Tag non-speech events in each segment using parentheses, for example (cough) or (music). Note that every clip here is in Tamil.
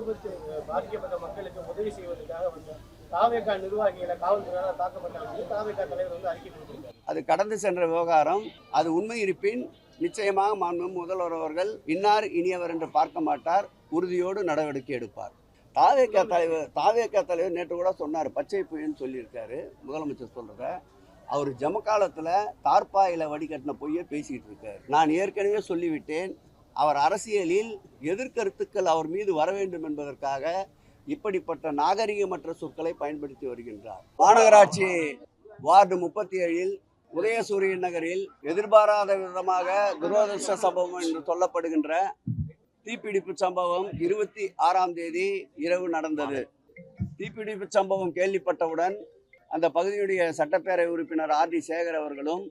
விபத்து பாதிக்கப்பட்ட மக்களுக்கு உதவி செய்வதற்காக வந்து தாவேக்கா நிர்வாகிகளை காவல்துறையால் தாக்கப்பட்டாங்க தாவேக்கா தலைவர் வந்து அறிக்கை கொடுத்திருக்காரு. அது கடந்து சென்ற விவகாரம். அது உண்மை இருப்பின் நிச்சயமாக மாண்பும் முதல்வர் அவர்கள் இன்னார் இனியவர் என்று பார்க்க மாட்டார். உறுதியோடு நடவடிக்கை எடுப்பார். தாவேக்கா தலைவர் தாவேக்கா தலைவர் நேற்று கூட சொன்னார். பச்சை புயல்னு சொல்லியிருக்காரு. முதலமைச்சர் சொல்றத. அவர் ஜமக்காலத்தில் தார்பாயில் வடிகட்டின பொய்யை பேசிக்கிட்டு இருக்கார். நான் ஏற்கனவே சொல்லிவிட்டேன். அவர் அரசியலில் எதிர்கருத்துக்கள் அவர் மீது வர வேண்டும் என்பதற்காக இப்படிப்பட்ட நாகரிகமற்ற சொற்களை பயன்படுத்தி வருகின்றார். மாநகராட்சி வார்டு முப்பத்தி ஏழில் உதயசூரியன் நகரில் எதிர்பாராத விதமாக துரதிருஷ்ட சம்பவம் என்று சொல்லப்படுகின்ற தீப்பிடிப்பு சம்பவம் இருபத்தி ஆறாம் தேதி இரவு நடந்தது. தீப்பிடிப்பு சம்பவம் கேள்விப்பட்டவுடன் அந்த பகுதியுடைய சட்டப்பேரவை உறுப்பினர் ஆர் டி சேகர் அவர்களும்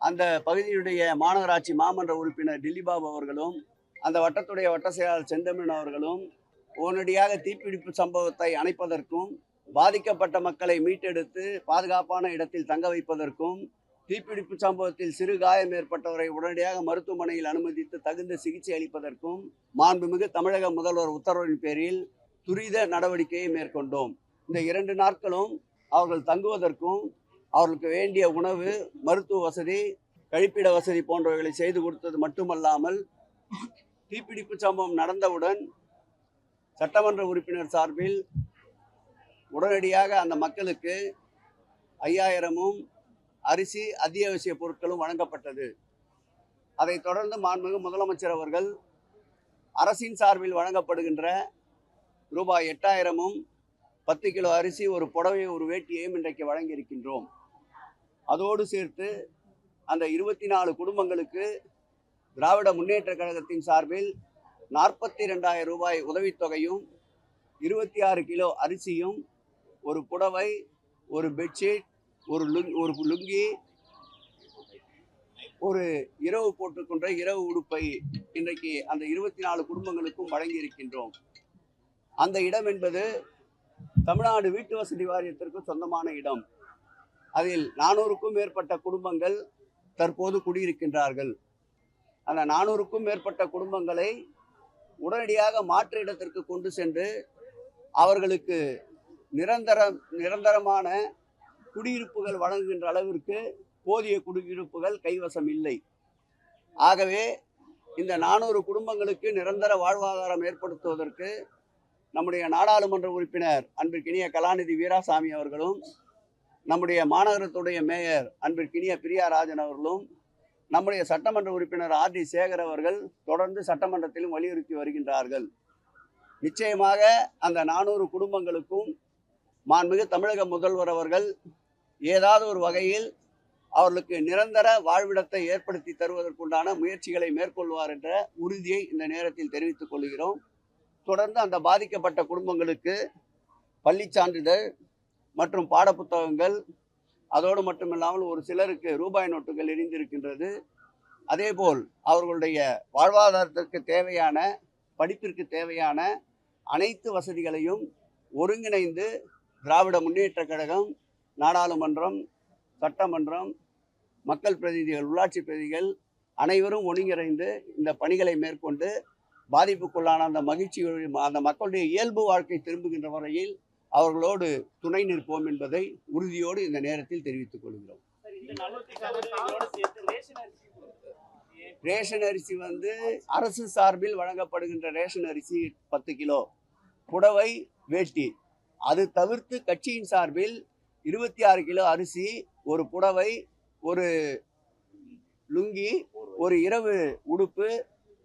அந்த பகுதியுடைய மாநகராட்சி மாமன்ற உறுப்பினர் டில்லிபாபு அவர்களும் அந்த வட்டத்துடைய வட்ட செயலாளர் செந்தமிழன் அவர்களும் உடனடியாக தீப்பிடிப்பு சம்பவத்தை அணைப்பதற்கும் பாதிக்கப்பட்ட மக்களை மீட்டெடுத்து பாதுகாப்பான இடத்தில் தங்க வைப்பதற்கும் தீப்பிடிப்பு சம்பவத்தில் சிறு காயம் ஏற்பட்டவரை உடனடியாக மருத்துவமனையில் அனுமதித்து தகுந்த சிகிச்சை அளிப்பதற்கும் மாண்புமிகு தமிழக முதல்வர் உத்தரவின் பேரில் துரித நடவடிக்கையை மேற்கொண்டோம். இந்த இரண்டு நாட்களும் அவர்கள் தங்குவதற்கும் அவர்களுக்கு வேண்டிய உணவு மருத்துவ வசதி கழிப்பிட வசதி போன்றவைகளை செய்து கொடுத்தது மட்டுமல்லாமல் தீப்பிடிப்பு சம்பவம் நடந்தவுடன் சட்டமன்ற உறுப்பினர் சார்பில் உடனடியாக அந்த மக்களுக்கு ஐயாயிரமும் அரிசி அத்தியாவசிய பொருட்களும் வழங்கப்பட்டது. அதைத் தொடர்ந்து மாண்புமிகு முதலமைச்சர் அவர்கள் அரசின் சார்பில் வழங்கப்படுகின்ற ரூபாய் எட்டாயிரமும் பத்து கிலோ அரிசி ஒரு புடவை ஒரு வேட்டியையும் இன்றைக்கு வழங்கியிருக்கின்றோம். அதோடு சேர்த்து அந்த இருபத்தி நாலு குடும்பங்களுக்கு திராவிட முன்னேற்ற கழகத்தின் சார்பில் நாற்பத்தி ரெண்டாயிரம் ரூபாய் உதவித்தொகையும் இருபத்தி ஆறு கிலோ அரிசியும் ஒரு புடவை ஒரு பெட்ஷீட் ஒரு லுங் ஒரு லுங்கி ஒரு இரவு போட்டுக்கொண்ட இரவு உடுப்பை இன்றைக்கு அந்த இருபத்தி நாலு குடும்பங்களுக்கும் வழங்கி இருக்கின்றோம் அந்த இடம் என்பது தமிழ்நாடு வீட்டு வசதி வாரியத்திற்கு சொந்தமான இடம். அதில் நானூறுக்கும் மேற்பட்ட குடும்பங்கள் தற்போது குடியிருக்கின்றார்கள். அந்த நானூறுக்கும் மேற்பட்ட குடும்பங்களை உடனடியாக மாற்று இடத்திற்கு கொண்டு சென்று அவர்களுக்கு நிரந்தர நிரந்தரமான குடியிருப்புகள் வழங்குகின்ற அளவிற்கு போதிய குடியிருப்புகள் கைவசம் இல்லை. ஆகவே இந்த நானூறு குடும்பங்களுக்கு நிரந்தர வாழ்வாதாரம் ஏற்படுத்துவதற்கு நம்முடைய நாடாளுமன்ற உறுப்பினர் அன்பிற்கினிய கலாநிதி வீராசாமி அவர்களும் நம்முடைய மாநகரத்துடைய மேயர் அன்பிற்கினிய பிரியாராஜன் அவர்களும் நம்முடைய சட்டமன்ற உறுப்பினர் ஆர் டி சேகர் அவர்கள் தொடர்ந்து சட்டமன்றத்திலும் வலியுறுத்தி வருகின்றார்கள். நிச்சயமாக அந்த நானூறு குடும்பங்களுக்கும் மாண்புமிகு தமிழக முதல்வர் அவர்கள் ஏதாவது ஒரு வகையில் அவர்களுக்கு நிரந்தர வாழ்விடத்தை ஏற்படுத்தி தருவதற்குண்டான முயற்சிகளை மேற்கொள்வார் என்ற உறுதியை இந்த நேரத்தில் தெரிவித்துக் கொள்கிறோம். தொடர்ந்து அந்த பாதிக்கப்பட்ட குடும்பங்களுக்கு பள்ளி சான்றிதழ் மற்றும் பாடப்புத்தகங்கள் அதோடு மட்டுமில்லாமல் ஒரு சிலருக்கு ரூபாய் நோட்டுகள் இணைந்திருக்கின்றது அதேபோல் அவர்களுடைய வாழ்வாதாரத்திற்கு தேவையான படிப்பிற்கு தேவையான அனைத்து வசதிகளையும் ஒருங்கிணைந்து திராவிட முன்னேற்ற கழகம் நாடாளுமன்றம் சட்டமன்றம் மக்கள் பிரதிநிதிகள் உள்ளாட்சி பிரதிநிதிகள் அனைவரும் ஒருங்கிணைந்து இந்த பணிகளை மேற்கொண்டு பாதிப்புக்குள்ளான அந்த மகிழ்ச்சி அந்த மக்களுடைய இயல்பு வாழ்க்கை திரும்புகின்ற வரையில் அவர்களோடு துணை நிற்போம் என்பதை உறுதியோடு இந்த நேரத்தில் தெரிவித்துக் கொள்கிறோம். ரேஷன் அரிசி வந்து அரசு சார்பில் வழங்கப்படுகின்ற ரேஷன் அரிசி பத்து கிலோ புடவை வேட்டி அது தவிர்த்து கட்சியின் சார்பில் இருபத்தி ஆறு கிலோ அரிசி ஒரு புடவை ஒரு லுங்கி ஒரு இரவு உடுப்பு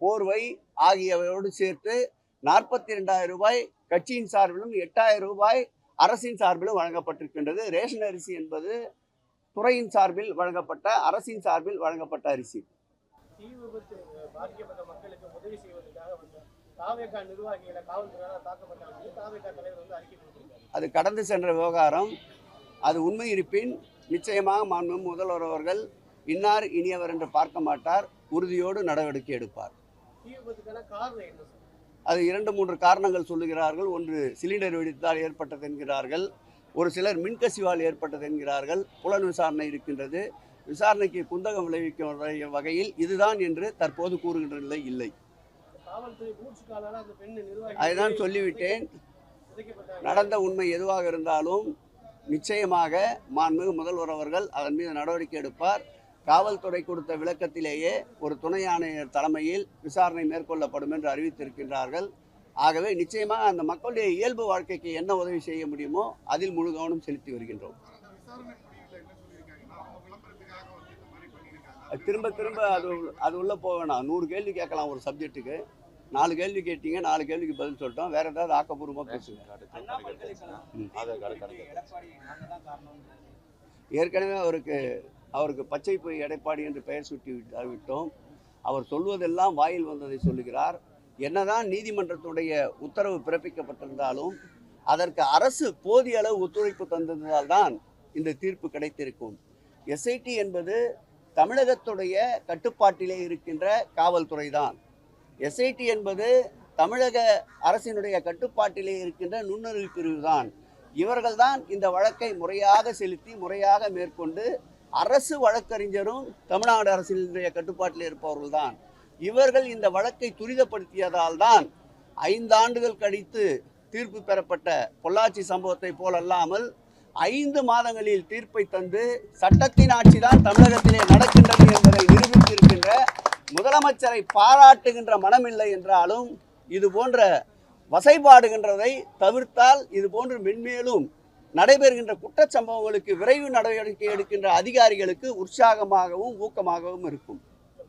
போர்வை ஆகியவையோடு சேர்த்து நாற்பத்தி ரெண்டாயிரம் ரூபாய் கட்சியின் சார்பிலும் எட்டாயிரம் ரூபாய் அரசின் சார்பிலும் வழங்கப்பட்டிருக்கின்றது. ரேஷன் அரிசி என்பது துறையின் சார்பில் வழங்கப்பட்ட அரசின் சார்பில் வழங்கப்பட்ட அரிசி. தீ விபத்து பாதிக்கப்பட்ட மக்களுக்கு உதவி செய்வதற்காக வந்த தாவேக்கா நிர்வாகிகளை காவல்துறையால் தாக்கப்பட்டாங்க தாவேக்கா தலைவர் வந்து அறிக்கை கொடுத்திருக்காரு. அது கடந்து சென்ற விவகாரம். அது உண்மை இருப்பின் நிச்சயமாக மாண்பு முதல்வர் அவர்கள் இன்னார் இனியவர் என்று பார்க்க மாட்டார். உறுதியோடு நடவடிக்கை எடுப்பார். அது இரண்டு மூன்று காரணங்கள் சொல்லுகிறார்கள். ஒன்று சிலிண்டர் வெடித்தால் ஏற்பட்டது என்கிறார்கள். ஒரு சிலர் மின்கசிவால் ஏற்பட்டது என்கிறார்கள். புலன் விசாரணை இருக்கின்றது. விசாரணைக்கு குந்தகம் விளைவிக்கும் வகை- வகையில் இதுதான் என்று தற்போது கூறுகின்ற நிலை இல்லை. அதுதான் சொல்லிவிட்டேன். நடந்த உண்மை எதுவாக இருந்தாலும் நிச்சயமாக மாண்புமிகு முதல்வர் அவர்கள் அதன் மீது நடவடிக்கை எடுப்பார். காவல்துறை கொடுத்த விளக்கத்திலேயே ஒரு துணை ஆணையர் தலைமையில் விசாரணை மேற்கொள்ளப்படும் என்று அறிவித்திருக்கின்றார்கள். ஆகவே நிச்சயமாக அந்த மக்களுடைய இயல்பு வாழ்க்கைக்கு என்ன உதவி செய்ய முடியுமோ அதில் முழு கவனம் செலுத்தி வருகின்றோம். திரும்ப திரும்ப அது அது உள்ளே போக வேணாம். நூறு கேள்வி கேட்கலாம் ஒரு சப்ஜெக்ட்டுக்கு. நாலு கேள்வி கேட்டீங்க நாலு கேள்விக்கு பதில் சொல்லிட்டோம். வேற ஏதாவது ஆக்கப்பூர்வமாக பேசுங்க. ஏற்கனவே அவருக்கு அவருக்கு பச்சை பொய் எடப்பாடி என்று பெயர் சுட்டி விட்டோம். அவர் சொல்வதெல்லாம் வாயில் வந்ததை சொல்லுகிறார். என்னதான் நீதிமன்றத்துடைய உத்தரவு பிறப்பிக்கப்பட்டிருந்தாலும் அதற்கு அரசு போதிய அளவு ஒத்துழைப்பு தந்ததால் தான் இந்த தீர்ப்பு கிடைத்திருக்கும். எஸ்ஐடி என்பது தமிழகத்துடைய கட்டுப்பாட்டிலே இருக்கின்ற காவல்துறை தான் எஸ்ஐடி என்பது தமிழக அரசினுடைய கட்டுப்பாட்டிலே இருக்கின்ற நுண்ணறிவு பிரிவு தான் இவர்கள்தான் இந்த வழக்கை முறையாக செலுத்தி முறையாக மேற்கொண்டு அரசு வழக்கறிஞரும் தமிழ்நாடு அரசினுடைய கட்டுப்பாட்டில் இருப்பவர்கள் தான் இவர்கள் இந்த வழக்கை துரிதப்படுத்தியதால் தான் ஐந்தாண்டுகள் கழித்து தீர்ப்பு பெறப்பட்ட பொள்ளாச்சி சம்பவத்தை போலல்லாமல் ஐந்து மாதங்களில் தீர்ப்பை தந்து சட்டத்தின் ஆட்சி தான் தமிழகத்திலே நடக்கின்றது என்பதை நிரூபித்திருக்கின்ற முதலமைச்சரை பாராட்டுகின்ற மனமில்லை என்றாலும் இது போன்ற வசைபாடுகின்றதை தவிர்த்தால் இது போன்று மென்மேலும் நடைபெறுகின்ற குற்றச்சம்பவங்களுக்கு விரைவு நடவடிக்கை எடுக்கின்ற அதிகாரிகளுக்கு உற்சாகமாகவும் ஊக்கமாகவும் இருக்கும்.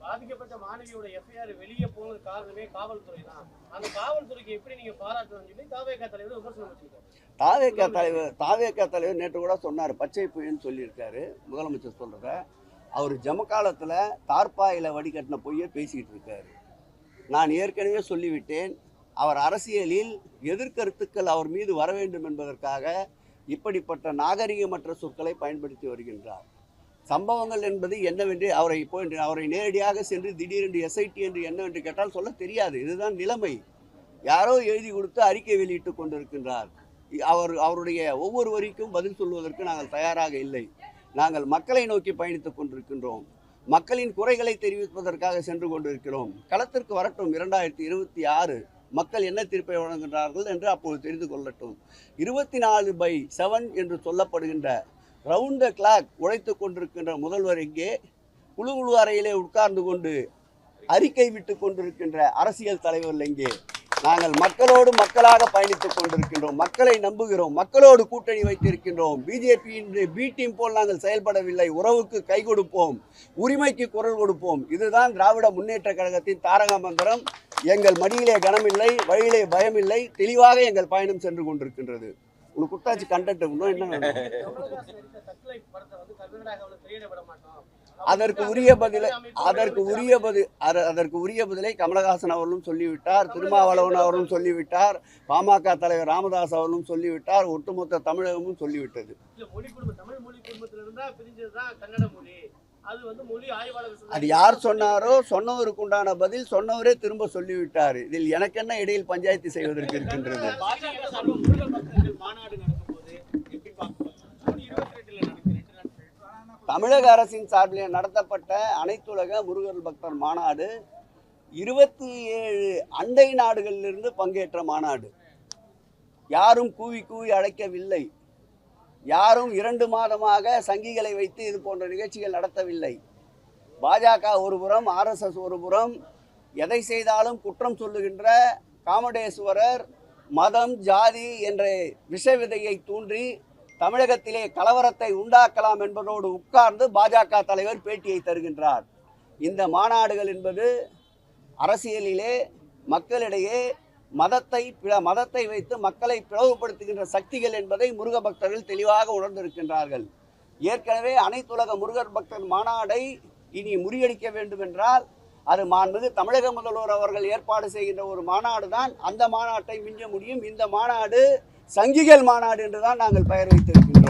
பாதிக்கப்பட்ட மாணவியோட எஃப்ஐஆர் வெளியே போனது காரணமே காவல்துறை தான் அந்த காவல்துறைக்கு எப்படி நீங்க பாராட்டணும்னு சொல்லி தாவேகா தலைவர் விமர்சனம் வச்சிருக்காரு. தாவேக்கா தலைவர் தாவேக்கா தலைவர் நேற்று கூட சொன்னார் பச்சை புயன்னு சொல்லியிருக்காரு முதலமைச்சர் சொல்றத. அவர் ஜமக்காலத்தில் தார்பாயில் வடிகட்டின பொய்யை பேசிக்கிட்டு இருக்காரு. நான் ஏற்கனவே சொல்லிவிட்டேன் அவர் அரசியலில் எதிர்கருத்துக்கள் அவர் மீது வர வேண்டும் என்பதற்காக இப்படிப்பட்ட நாகரிகமற்ற சொற்களை பயன்படுத்தி வருகின்றார். சம்பவங்கள் என்பது என்னவென்று அவரை இப்போ அவரை நேரடியாக சென்று திடீரென்று எஸ்ஐடி என்று என்னவென்று கேட்டால் சொல்ல தெரியாது. இதுதான் நிலைமை. யாரோ எழுதி கொடுத்து அறிக்கை வெளியிட்டு கொண்டிருக்கின்றார். அவர் அவருடைய ஒவ்வொரு வரிக்கும் பதில் சொல்வதற்கு நாங்கள் தயாராக இல்லை. நாங்கள் மக்களை நோக்கி பயணித்துக் கொண்டிருக்கின்றோம். மக்களின் குறைகளை தெரிவிப்பதற்காக சென்று கொண்டிருக்கிறோம். களத்திற்கு வரட்டும். இரண்டாயிரத்தி இருபத்தி ஆறு மக்கள் என்ன தீர்ப்பை வழங்குகிறார்கள் என்று அப்போது தெரிந்து கொள்ளட்டும். இருபத்தி நாலு பை செவன் என்று சொல்லப்படுகின்ற ரவுண்ட் த கிளாக் உழைத்து கொண்டிருக்கின்ற முதல்வர் இங்கே குழு குழு அறையிலே உட்கார்ந்து கொண்டு அறிக்கை விட்டு கொண்டிருக்கின்ற அரசியல் தலைவர்கள் இங்கே. நாங்கள் மக்களோடு மக்களாக பயணித்துக் கொண்டிருக்கின்றோம். மக்களை நம்புகிறோம். மக்களோடு கூட்டணி வைத்திருக்கின்றோம். பிஜேபியின் பி டீம் போல் நாங்கள் செயல்படவில்லை. உறவுக்கு கை கொடுப்போம். உரிமைக்கு குரல் கொடுப்போம். இதுதான் திராவிட முன்னேற்ற கழகத்தின் தாரக மந்திரம். எங்கள் மடியிலே கனமில்லை வழியிலே பயமில்லை. தெளிவாக எங்கள் பயணம் சென்று கொண்டிருக்கின்றது. உங்களுக்கு குட்டாச்சு கண்டென்ட் இன்னும் என்ன (laughs) அதற்கு உரிய பதிலை அதற்கு உரிய பதில் அத- அதற்கு உரிய பதிலை கமலஹாசன் அவர்களும் சொல்லிவிட்டார் திருமாவளவன் அவர்களும் சொல்லிவிட்டார் பாமக தலைவர் ராமதாஸ் அவர்களும் சொல்லிவிட்டார் ஒட்டுமொத்த தமிழகமும் சொல்லிவிட்டது. அது யார் சொன்னாரோ சொன்னவருக்கு உண்டான பதில் சொன்னவரே திரும்ப சொல்லிவிட்டார். இதில் எனக்கு என்ன இடையில் பஞ்சாயத்து செய்வதற்கு இருக்கின்றது பாஜக சார்பில் முருகன் பக்தர்கள் மாநாடு நடக்கும்போது எப்படி பார்க்கலாம் ஜூன் இருபத்தி ரெண்டுல நடக்குது ரெண்டு நாள் கழிச்சு. தமிழக அரசின் சார்பில் நடத்தப்பட்ட அனைத்துலக முருகர் பக்தர் மாநாடு இருபத்தி ஏழு அண்டை நாடுகளிலிருந்து பங்கேற்ற மாநாடு. யாரும் கூவி கூவி அழைக்கவில்லை. யாரும் இரண்டு மாதமாக சங்கிகளை வைத்து இது போன்ற நிகழ்ச்சிகள் நடத்தவில்லை. பாஜக ஒருபுறம் ஆர்எஸ்எஸ் ஒருபுறம் எதை செய்தாலும் குற்றம் சொல்லுகின்ற காமடேஸ்வரர் மதம் ஜாதி என்ற விஷ விதையை தூண்டி தமிழகத்திலே கலவரத்தை உண்டாக்கலாம் என்பதோடு உட்கார்ந்து பாஜக தலைவர் பேட்டியை தருகின்றார். இந்த மாநாடுகள் என்பது அரசியலிலே மக்களிடையே மதத்தை பிற மதத்தை வைத்து மக்களை பிளவுபடுத்துகின்ற சக்திகள் என்பதை முருக பக்தர்கள் தெளிவாக உணர்ந்திருக்கின்றார்கள். ஏற்கனவே அனைத்துலக முருகர் பக்தர் மாநாடை இனி முறியடிக்க வேண்டும் என்றால் அது மாண்புமிகு தமிழக முதல்வர் அவர்கள் ஏற்பாடு செய்கின்ற ஒரு மாநாடு தான் அந்த மாநாட்டை மிஞ்ச முடியும். இந்த மாநாடு சங்கிகள் மாநாடு என்று தான் நாங்கள் பெயர் வைத்திருக்கின்றோம்.